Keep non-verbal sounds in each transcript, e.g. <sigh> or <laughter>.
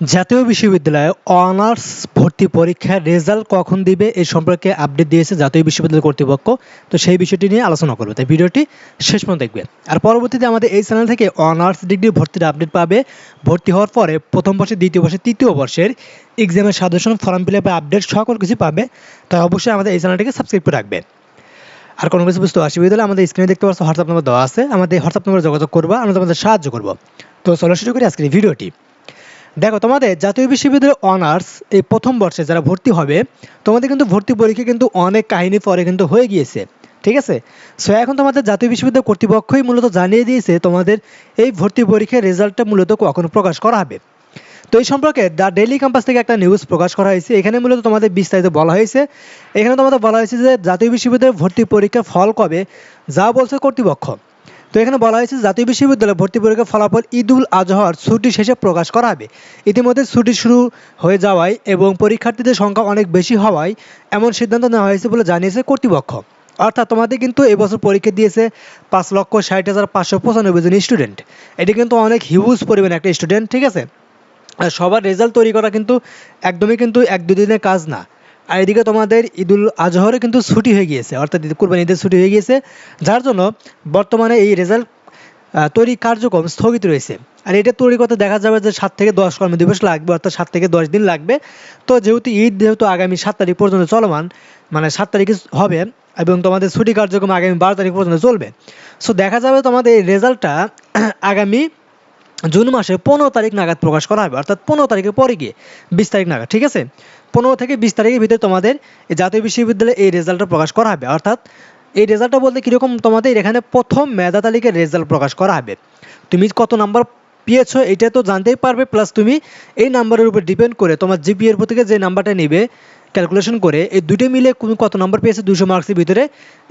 জাতীয় বিশ্ববিদ্যালয়ে অনার্স ভর্তি পরীক্ষার রেজাল্ট কখন দিবে এই সম্পর্কে আপডেট দিয়েছে জাতীয় বিশ্ববিদ্যালয় কর্তৃপক্ষ। তো সেই বিষয়টি নিয়ে আলোচনা করবে। তাই ভিডিওটি শেষ পর্যন্ত দেখবে আর পরবর্তীতে আমাদের এই চ্যানেল থেকে অনার্স ডিগ্রি ভর্তির আপডেট পাবে। ভর্তি হওয়ার পরে প্রথম বর্ষে, দ্বিতীয় বর্ষে, তৃতীয় বর্ষের এক্সামের সাজেশন ফর্ম ফিল আপের আপডেট সকল কিছু পাবে। তাই অবশ্যই আমাদের এই চ্যানেলটিকে সাবস্ক্রাইব করে রাখবে আর কোনো কিছু বুঝতে অসুবিধা হলে আমাদের স্ক্রিনে দেখতে পাচ্ছ হোয়াটসঅ্যাপ নম্বর দেওয়া আছে। আমাদের হোয়াটসঅ্যাপ নম্বরে যোগাযোগ করবা, আমরা তোমাদের সাহায্য করব। তো চলো শুরু করি আজকের ভিডিওটি। দেখো, তোমাদের জাতীয় বিশ্ববিদ্যালয়ের অনার্স এই প্রথম বর্ষে যারা ভর্তি হবে, তোমাদের কিন্তু ভর্তি পরীক্ষা কিন্তু অনেক কাহিনী পরে কিন্তু হয়ে গিয়েছে, ঠিক আছে? সো এখন তোমাদের জাতীয় বিশ্ববিদ্যালয় কর্তৃপক্ষই মূলত জানিয়ে দিয়েছে তোমাদের এই ভর্তি পরীক্ষার রেজাল্টটা মূলত কখন প্রকাশ করা হবে। তো এই সম্পর্কে দ্য ডেইলি ক্যাম্পাস থেকে একটা নিউজ প্রকাশ করা হয়েছে, এখানে মূলত তোমাদের বিস্তারিত বলা হয়েছে। এখানে তোমাদের বলা হয়েছে যে জাতীয় বিশ্ববিদ্যালয়ের ভর্তি পরীক্ষার ফল কবে, যা বলছে কর্তৃপক্ষ। তো এখানে বলা হয়েছে জাতীয় বিশ্ববিদ্যালয়ে ভর্তি পরীক্ষার ফলাফল ঈদুল আজহার ছুটি শেষে প্রকাশ করা হবে। ইতিমধ্যে ছুটি শুরু হয়ে যাওয়ায় এবং পরীক্ষার্থীদের সংখ্যা অনেক বেশি হওয়ায় এমন সিদ্ধান্ত নেওয়া হয়েছে বলে জানিয়েছে কর্তৃপক্ষ। অর্থাৎ তোমাদের কিন্তু এবছর পরীক্ষা দিয়েছে পাঁচ লক্ষ ষাট হাজার পাঁচশো পঁচানব্বই জন স্টুডেন্ট এটি কিন্তু অনেক হিউজ পরিমাণ একটা স্টুডেন্ট ঠিক আছে? সবার রেজাল্ট তৈরি করা কিন্তু একদমই কিন্তু এক দুদিনের কাজ না। আর এদিকে তোমাদের ঈদুল আজহরে কিন্তু ছুটি হয়ে গিয়েছে, অর্থাৎ কুরবানি ঈদের ছুটি হয়ে গিয়েছে, যার জন্য বর্তমানে এই রেজাল্ট তৈরি কার্যক্রম স্থগিত রয়েছে। আর এটা তৈরি করতে দেখা যাবে যে সাত থেকে দশ কর্মদিবস লাগবে, অর্থাৎ সাত থেকে দশ দিন লাগবে। তো যেহেতু ঈদ যেহেতু আগামী সাত তারিখ পর্যন্ত চলমান মানে সাত তারিখে হবে, এবং তোমাদের ছুটি কার্যক্রম আগামী বারো তারিখ পর্যন্ত চলবে। সো দেখা যাবে তোমাদের এই রেজাল্টটা <clears throat> আগামী জুন মাসে পনেরো তারিখ নাগাদ প্রকাশ করা হবে, অর্থাৎ পনেরো তারিখের পরে গিয়ে, বিশ তারিখ নাগাদ, ঠিক আছে? পনেরো থেকে বিশ তারিখের ভিতরে তোমাদের জাতীয় বিশ্ববিদ্যালয়ে এই রেজাল্টটা প্রকাশ করা হবে। অর্থাৎ এই রেজাল্টটা বলতে কীরকম তোমাদের এখানে প্রথম মেধা তালিকার রেজাল্ট প্রকাশ করা হবে। তুমি কত নাম্বার পেয়েছ এটা তো জানতেই পারবে, প্লাস তুমি এই নাম্বারের উপর ডিপেন্ড করে তোমার জিপিএর থেকে যে নাম্বারটা নেবে ক্যালকুলেশন করে এই দুটো মিলে তুমি কত নাম্বার পেয়েছ দুশো মার্কসের ভিতরে,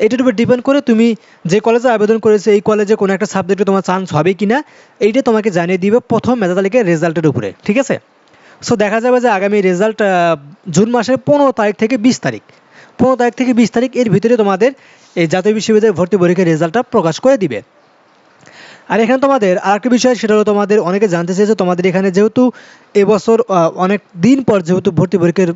এটার উপর ডিপেন্ড করে তুমি যে কলেজে আবেদন করেছ এই কলেজে কোনো একটা সাবজেক্টে তোমার চান্স হবে কি না এইটা তোমাকে জানিয়ে দিবে প্রথম মেধা তালিকার রেজাল্টের উপরে। ঠিক আছে? সো দেখা যাবে যে আগামী রেজাল্ট জুন মাসের পনেরো তারিখ থেকে বিশ তারিখ। পনেরো তারিখ থেকে বিশ তারিখ এর ভিতরে তোমাদের এই জাতীয় বিশ্ববিদ্যালয়ে ভর্তি পরীক্ষার রেজাল্টটা প্রকাশ করে দিবে। আর এখানে তোমাদের আরেকটা বিষয়, সেটা হলো তোমাদের অনেকে জানতে চেয়েছে, তোমাদের এখানে যেহেতু এবছর অনেক দিন পর যেহেতু ভর্তি পরীক্ষার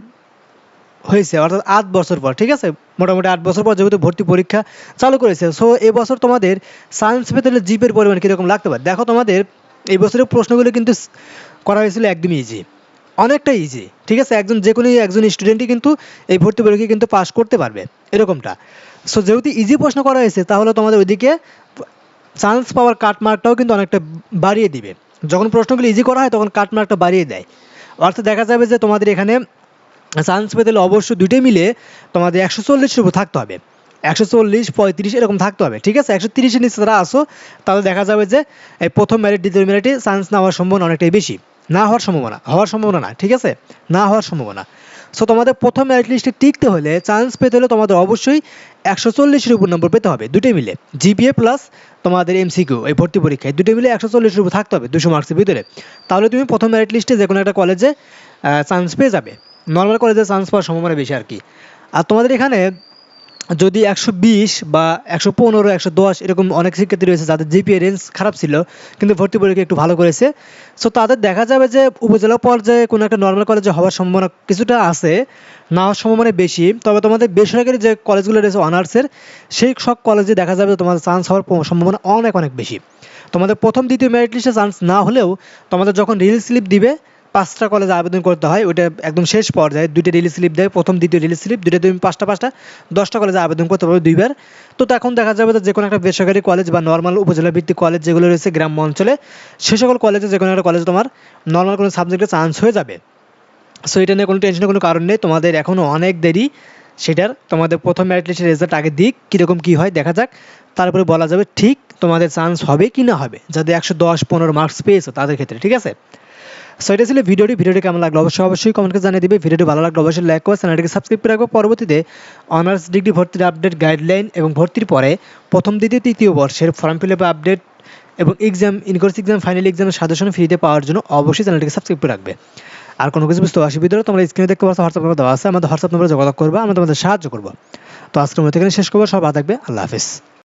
হয়েছে, অর্থাৎ আট বছর পর, ঠিক আছে? মোটামুটি আট বছর পর যেহেতু ভর্তি পরীক্ষা চালু করেছে। সো এবছর তোমাদের সায়েন্স পেতে জিপের পরিমাণ কীরকম লাগতে পারে? দেখো তোমাদের, এই বছরের প্রশ্নগুলো কিন্তু করা হয়েছিল একদমই ইজি অনেকটা ইজি ঠিক আছে? একজন যে কোনো একজন স্টুডেন্টই কিন্তু এই ভর্তি পরীক্ষা কিন্তু পাস করতে পারবে, এরকমটা। সো যেহেতু ইজি প্রশ্ন করা হয়েছে, তাহলে তোমাদের ওইদিকে চান্স পাওয়ার কাটমার্কটাও কিন্তু অনেকটা বাড়িয়ে দিবে। যখন প্রশ্নগুলো ইজি করা হয়, তখন কাটমার্কটা বাড়িয়ে দেয়। অর্থাৎ দেখা যাবে যে তোমাদের এখানে চান্স পেতে অবশ্যই দুটোই মিলে তোমাদের একশো চল্লিশের উপর থাকতে হবে। একশো চল্লিশ, পঁয়ত্রিশ, এরকম থাকতে হবে, ঠিক আছে? একশো তিরিশের নিচে তারা আসো তাহলে দেখা যাবে যে এই প্রথম ম্যারিট দ্বিতীয় ম্যারিটে চান্স নেওয়ার সম্ভাবনা অনেকটাই বেশি। না হওয়ার সম্ভাবনা হওয়ার সম্ভাবনা না, ঠিক আছে? না হওয়ার সম্ভাবনা। সো তোমাদের প্রথম মেরিট লিস্টে টিকতে হলে চান্স পেতে হলে তোমাদের অবশ্যই একশো চল্লিশের উপর নম্বর পেতে হবে, দুটোই মিলে। জিপিএ প্লাস তোমাদের এমসিকিউ এই ভর্তি পরীক্ষায় দুটো মিলে একশো চল্লিশের উপর থাকতে হবে, দুশো মার্কসের ভিতরে। তাহলে তুমি প্রথম মেরিট লিস্টে যে কোনো একটা কলেজে চান্স পেয়ে যাবে। নর্মাল কলেজে চান্স পাওয়ার সম্ভাবনা বেশি আর কি। আর তোমাদের এখানে যদি একশো বিশ বা একশো পনেরো, একশো দশ এরকম অনেক শিক্ষার্থী রয়েছে যাদের জিপিএ রেঞ্জ খারাপ ছিল, কিন্তু ভর্তি পরীক্ষা একটু ভালো করেছে সো তাদের দেখা যাবে যে উপজেলা পর্যায়ে কোনো একটা নর্মাল কলেজে হওয়ার সম্ভাবনা কিছুটা আছে, না হওয়ার সম্ভাবনা বেশি, তবে তোমাদের বেসরকারি যে কলেজগুলো রয়েছে অনার্সের সেই সব কলেজে দেখা যাবে তোমাদের চান্স হওয়ার সম্ভাবনা অনেক অনেক বেশি। তোমাদের প্রথম, দ্বিতীয় মেরিট লিস্টে চান্স না হলেও তোমাদের যখন রিল স্লিপ দিবে পাঁচটা কলেজে আবেদন করতে হয়, ওইটা একদম শেষ পর্যায়ে। দুইটা রিলিজ স্লিপ দেয়, প্রথম, দ্বিতীয় রিলিজ স্লিপ দুইটা তুমি পাঁচটা পাঁচটা, দশটা কলেজে আবেদন করতে পারবে দুইবার। তো তখন দেখা যাবে যে কোনো একটা বেসরকারি কলেজ বা নর্মাল উপজেলা ভিত্তিক কলেজ যেগুলো রয়েছে গ্রাম্য অঞ্চলে, সে সকল কলেজে যে কোনো একটা কলেজে তোমার নর্মাল কোনো সাবজেক্টে চান্স হয়ে যাবে। সো এটা নিয়ে কোনো টেনশনের কোনো কারণ নেই, তোমাদের এখনও অনেক দেরি। সেটার তোমাদের প্রথম মেরিট লিস্টের রেজাল্ট আগে দিক, কীরকম কী হয় দেখা যাক। তারপরে বলা যাবে ঠিক তোমাদের চান্স হবে কি না হবে। যাদের একশো দশ, পনেরো মার্কস পেয়েছ তাদের ক্ষেত্রে, ঠিক আছে? সো এটা ছিল ভিডিওটি। ভিডিওটি কেমন লাগল অবশ্যই অবশ্যই কমেন্টকে জানিয়ে দিবে। ভিডিওটি ভালো লাগল অবশ্যই লাইক করে চ্যানেলটিকে সাবস্ক্রাইব করে রাখব পরবর্তীতে অনার্স ডিগ্রি ভর্তির আপডেট গাইডলাইন এবং ভর্তির পরে প্রথম দ্বিতীয়, তৃতীয় বর্ষের ফর্ম ফিল আপ আপডেট এবং এক্সাম ইনকোর্স এক্সাম ফাইনাল এক্সামের সাজেশন ফ্রিতে পাওয়ার জন্য অবশ্যই চ্যানেলটিকে সাবস্ক্রাইব করে রাখবে। আর কোনো কিছু বুঝতে অসুবিধা হলে তোমরা স্ক্রিনে দেখতে পাচ্ছ হোয়াটসঅ্যাপ নম্বর দেওয়া আছে। আমাদের হোয়াটসঅ্যাপ নম্বরে যোগাযোগ করব, আমরা তোমাদের সাহায্য করব। তো আজকের মধ্যে এখানে শেষ করব। সব থাকবে। আল্লাহ হাফিজ।